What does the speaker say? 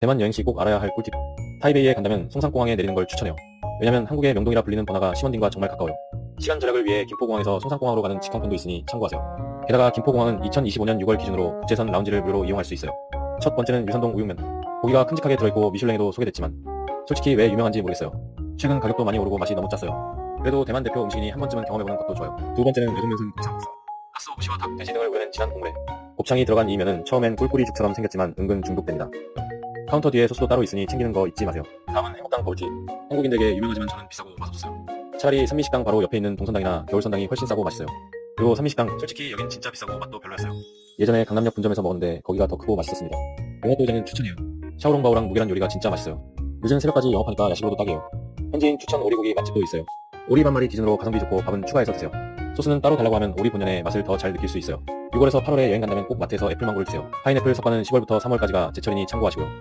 대만 여행 시 꼭 알아야 할 꿀팁. 타이베이에 간다면 송산공항에 내리는 걸 추천해요. 왜냐면 한국의 명동이라 불리는 번화가 시원딩과 정말 가까워요. 시간 절약을 위해 김포공항에서 송산공항으로 가는 직항편도 있으니 참고하세요. 게다가 김포공항은 2025년 6월 기준으로 국제선 라운지를 무료로 이용할 수 있어요. 첫 번째는 유산동 우육면. 고기가 큼직하게 들어있고 미슐랭에도 소개됐지만 솔직히 왜 유명한지 모르겠어요. 최근 가격도 많이 오르고 맛이 너무 짰어요. 그래도 대만 대표 음식이니 한 번쯤은 경험해보는 것도 좋아요. 두 번째는 외동면은 곱창국수. 가스오부시와 닭, 돼지 등을 우려낸 진한 국물에 곱창이 들어간 이 면은 처음엔 꿀꿀이 죽처럼 생겼지만 은근 중독됩니다. 카운터 뒤에 소스도 따로 있으니 챙기는 거 잊지 마세요. 다음은 행복당 버블티. 한국인들에게 유명하지만 저는 비싸고 맛없었어요. 차라리 산미식당 바로 옆에 있는 동선당이나 겨울선당이 훨씬 싸고 맛있어요. 그리고 산미식당 솔직히 여긴 진짜 비싸고 맛도 별로였어요. 예전에 강남역 분점에서 먹었는데 거기가 더 크고 맛있었습니다. 영어도장은 추천해요. 샤오롱바오랑 무계란 요리가 진짜 맛있어요. 늦은 새벽까지 영업하니까 야식으로도 딱이에요. 현지인 추천 오리고기 맛집도 있어요. 오리 반마리 기준으로 가성비 좋고 밥은 추가해서 드세요. 소스는 따로 달라고 하면 오리 본연의 맛을 더 잘 느낄 수 있어요. 6월에서 8월에 여행 간다면 꼭 마트에서 애플망고를 드세요. 파인애플 석과는 10월부터 3월까지가 제철이니 참고하시고요.